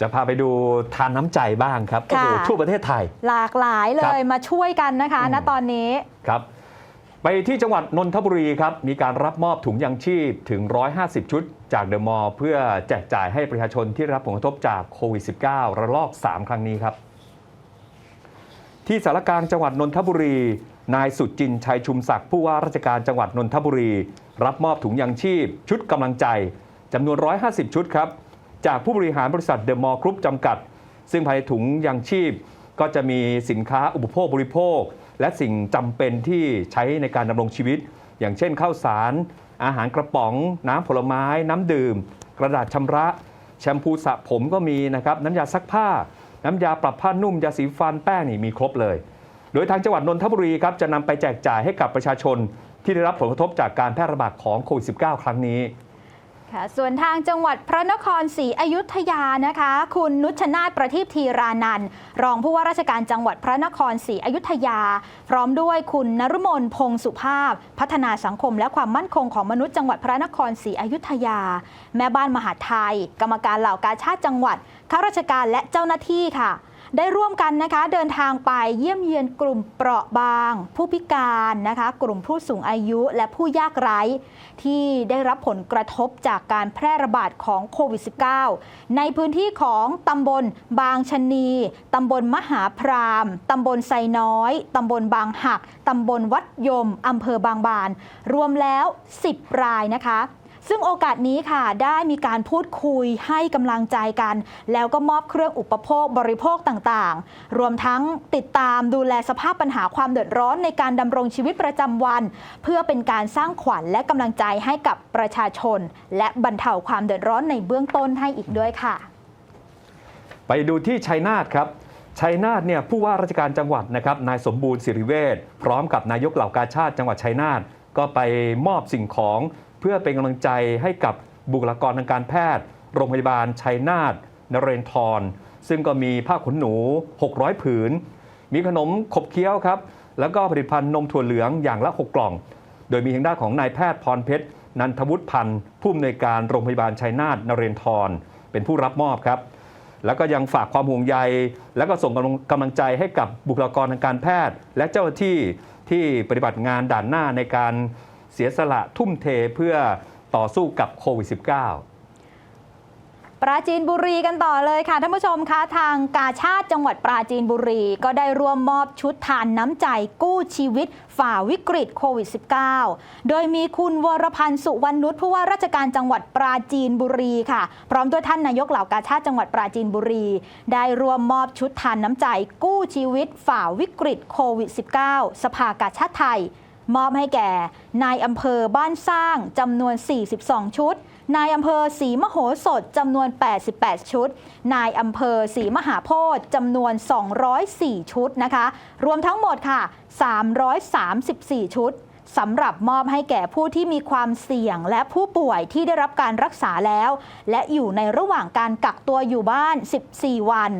จะพาไปดูทานน้ำใจบ้างครับโอ้โหค่ะทั่วประเทศไทย หลากหลายเลครัยบมาช่วยกันนะคะอืมณตอนนี้ครับ ไปที่จังหวัดนนทบุรีครับ มีการรับมอบถุงยังชีพถึง 150 ชุด จากเดอะมอลล์เพื่อแจกจ่ายให้ประชาชนที่รับผลกระทบจากโควิด -19 ระลอก 3 ครั้งนี้ครับ ที่สารกลางจังหวัดนนทบุรี นายสุจินต์ชัยชุมศักดิ์ผู้ว่าราชการจังหวัดนนทบุรี รับมอบถุงยังชีพ ชุดกำลังใจจำนวน 150 ชุดครับ จากผู้บริหารบริษัทเดอะมอลล์กรุ๊ปจำกัด ซึ่งภายในถุงยังชีพ ก็จะมีสินค้าอุปโภคบริโภค และสิ่งจำเป็นที่ใช้ในการดำรงชีวิต อย่างเช่นข้าวสาร อาหารกระป๋อง น้ำผลไม้ น้ำดื่ม กระดาษชำระ แชมพูสระผมก็มีนะครับน้ำยาซักผ้า น้ำยาปรับผ้านุ่มยาสีฟันแป้งนี่มีครบเลย โดยทางจังหวัดนนทบุรีครับจะนำไปแจกจ่ายให้กับประชาชนที่ได้รับผลกระทบจากการแพร่ระบาดของโควิด -19 ครั้งนี้ ค่ะส่วนทางจังหวัดพระนครศรีอยุธยานะคะ คุณนุชนาถประทีปทีรานันท์รองผู้ว่าราชการจังหวัดพระนครศรีอยุธยา พร้อมด้วยคุณนรุมนพงสุภาพ พัฒนาสังคมและความมั่นคงของมนุษย์จังหวัดพระนครศรีอยุธยา แม่บ้านมหาไทย กรรมการเหล่ากาชาติจังหวัดข้าราชการและเจ้าหน้าที่ค่ะ ได้ร่วมกันนะคะเดินทางไปเยี่ยมเยียนกลุ่มเปราะบาง ผู้พิการนะคะ กลุ่มผู้สูงอายุและผู้ยากไร้ ที่ได้รับผลกระทบจากการแพร่ระบาดของโควิด -19 ในพื้นที่ของตำบลบางชะนีตำบลมหาพรามตำบลไซน้อยตำบลบางหักตำบลวัดยมอำเภอบางบาน รวมแล้ว 10 รายนะคะ ซึ่งโอกาสนี้ค่ะได้มีการพูดคุยให้กำลังใจกัน แล้วก็มอบเครื่องอุปโภคบริโภคต่างๆ รวมทั้งติดตามดูแลสภาพปัญหาความเดือดร้อนในการดำรงชีวิตประจำวัน เพื่อเป็นการสร้างขวัญและกำลังใจให้กับประชาชน และบรรเทาความเดือดร้อนในเบื้องต้นให้อีกด้วยค่ะ ไปดูที่ชัยนาทครับชัยนาทเนี่ยผู้ว่าราชการจังหวัดนะครับนายสมบูรณ์สิริเวชพร้อมกับนายกเหล่ากาชาติจังหวัดชัยนาทก็ไปมอบสิ่งของ เพื่อเป็นกำลังใจให้กับบุคลากรทางการแพทย์ โรงพยาบาลชัยนาทนเรนทร ซึ่งก็มีผ้าขนหนู 600 ผืน มีขนมขบเคี้ยวครับ แล้วก็ผลิตภัณฑ์นมถั่วเหลืองอย่างละ 6 กล่อง โดยมีทางด้านของนายแพทย์พรเพชรนันทวุฒิพันธ์ผู้อำนวยการโรงพยาบาลชัยนาทนเรนทร เป็นผู้รับมอบครับ แล้วก็ยังฝากความห่วงใย แล้วก็ส่งกำลังกำลังใจให้กับบุคลากรทางการแพทย์ และเจ้าหน้าที่ที่ปฏิบัติงานด่านหน้าในการ สียสละทุ่มเทเพื่อต่อสู้กับโควิด -19 ปราจีนบุรีกันต่อเลยค่ะท่านผู้ชมคะทางกาชาติจังหวัดปราจีนบุรี ก็ได้ร่วมมอบชุดทานน้ำใจกู้ชีวิต ฝ่าวิกฤตโควิด -19 โดยมีคุณวรพันธ์สุวรรณนุชผู้ว่าราชการจังหวัดปราจีนบุรีค่ะ พร้อมด้วยท่านนายกเหล่ากาชาติจังหวัดปราจีนบุรี ได้ร่วมมอบชุดทานน้ำใจกู้ชีวิต ฝ่าวิกฤตโควิด -19 สภากาชาติไทย มอบให้แก่ นายอำเภอบ้านสร้างจำนวน 42 ชุด นายอำเภอศรีมโหสถจำนวน 88 ชุด นายอำเภอศรีมหาโพธิ์จำนวน 204 ชุดนะคะ รวมทั้งหมดค่ะ 334 ชุด สำหรับมอบให้แก่ผู้ที่มีความเสี่ยง และผู้ป่วยที่ได้รับการรักษาแล้ว และอยู่ในระหว่างการกักตัวอยู่บ้าน 14 วัน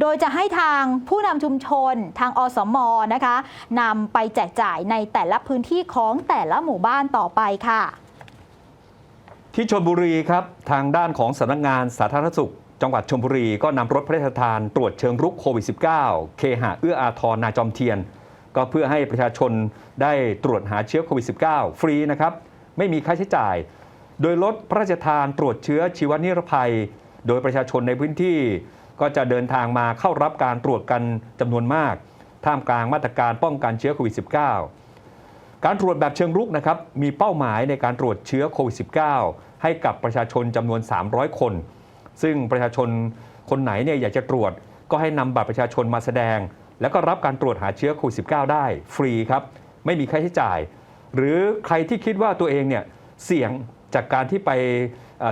โดยจะให้ทางผู้นำชุมชน ทางอสมนะคะนำไปแจกจ่ายในแต่ละพื้นที่ของแต่ละหมู่บ้านต่อไปค่ะ ที่ชลบุรีครับทางด้านของสำนักงานสาธารณสุข จังหวัดชลบุรีก็นำรถพระราชทานตรวจเชิงรุกโควิด -19 เคหะเอื้ออาทรนาจอมเทียน ก็เพื่อให้ประชาชนได้ตรวจหาเชื้อโควิด -19 ฟรีนะครับ ไม่มีค่าใช้จ่าย โดยรถพระราชทานตรวจเชื้อชีวนิรภัย โดยประชาชนในพื้นที่ ก็จะเดินทางมาเข้ารับการตรวจกันจำนวนมาก ท่ามกลางมาตรการป้องกันเชื้อโควิด -19 การตรวจแบบเชิงรุกนะครับ มีเป้าหมายในการตรวจเชื้อโควิด -19 ให้กับประชาชนจำนวน 300 คน ซึ่งประชาชนคนไหนเนี่ยอยากจะตรวจ ก็ให้นำบัตรประชาชนมาแสดง แล้วก็รับการตรวจหาเชื้อโควิด -19 ได้ฟรีครับ ไม่มีค่าใช้จ่าย หรือใครที่คิดว่าตัวเองเนี่ยเสี่ยงจากการที่ไป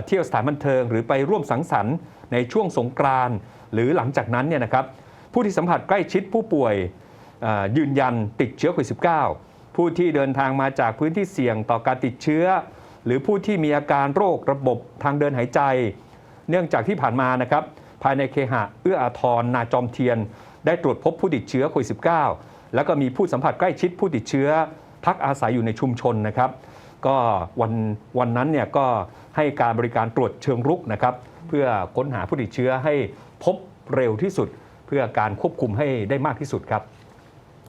เที่ยวสถานบันเทิง หรือไปร่วมสังสรรค์ในช่วงสงกรานต์หรือหลังจากนั้นเนี่ยนะครับผู้ที่สัมผัสใกล้ชิดผู้ป่วยยืนยันติดเชื้อโควิด -19 ผู้ที่เดินทางมาจากพื้นที่เสี่ยงต่อการติดเชื้อ หรือผู้ที่มีอาการโรคระบบทางเดินหายใจ เนื่องจากที่ผ่านมานะครับภายในเคหะเอื้ออาทรนาจอมเทียน ได้ตรวจพบผู้ติดเชื้อโควิด -19 แล้วก็มีผู้สัมผัสใกล้ชิดผู้ติดเชื้อพักอาศัยอยู่ในชุมชนนะครับ ก็วันวันนั้นเนี่ยก็ให้การบริการตรวจเชิงรุกนะครับ เพื่อค้นหาผู้ติดเชื้อให้พบเร็วที่สุด เพื่อการควบคุมให้ได้มากที่สุดครับ